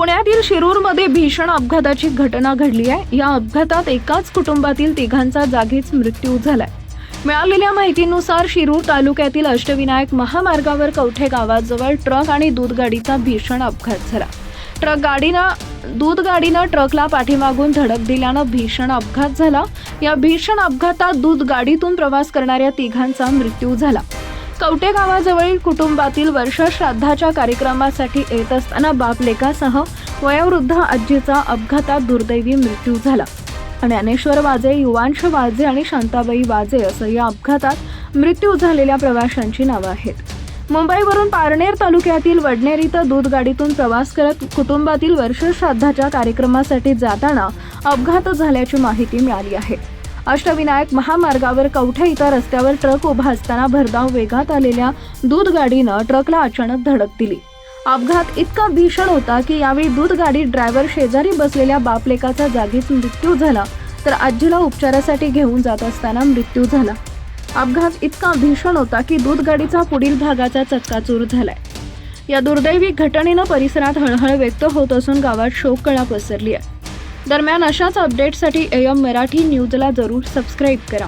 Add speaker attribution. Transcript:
Speaker 1: पुण्यातील शिरूरमध्ये भीषण अपघाताची घटना घडली आहे. या अपघातात एकाच कुटुंबातील तिघांचा जागीच मृत्यू झालाय. मिळालेल्या माहितीनुसार शिरूर तालुक्यातील अष्टविनायक महामार्गावर कवठे गावाजवळ ट्रक आणि दूध गाडीचा भीषण अपघात झाला. ट्रक गाडीनं दूध गाडीनं ट्रकला पाठीमागून धडक दिल्यानं भीषण अपघात झाला. या भीषण अपघातात दूध गाडीतून प्रवास करणाऱ्या तिघांचा मृत्यू झाला. कवटे गावाजवळील कुटुंबातील वर्ष श्राद्धाच्या कार्यक्रमासाठी येत असताना बाप लेकासह वयोवृद्ध आजीचा अपघातात दुर्दैवी मृत्यू झाला. ज्ञानेश्वर वाजे युवांश वाजे आणि शांताबाई वाजे असं या अपघातात मृत्यू झालेल्या प्रवाशांची नावं आहेत. मुंबईवरून पारनेर तालुक्यातील वडनेर इथं दूध गाडीतून प्रवास करत कुटुंबातील वर्ष श्राद्धाच्या कार्यक्रमासाठी जाताना अपघात झाल्याची माहिती मिळाली आहे. अष्टविनायक महामार्गावर कवठे इथं रस्त्यावर ट्रक उभा असताना भरधाव वेगात आलेल्या दूध गाडीनं ट्रकला अचानक धडक दिली. अपघात इतका भीषण होता की यावेळी दूध गाडी ड्रायव्हर शेजारी बसलेल्या बापलेकाचा जागीच मृत्यू झाला तर आजीला उपचारासाठी घेऊन जात असताना मृत्यू झाला. अपघात इतका भीषण होता की दूध गाडीचा पुढील भागाचा चक्काचूर झालाय. या दुर्दैवी घटनेनं परिसरात हळहळ व्यक्त होत असून गावात शोककळा पसरली आहे. दरम्यान अशाच अपडेटसाठी एम मराठी न्यूजला जरूर सबस्क्राईब करा.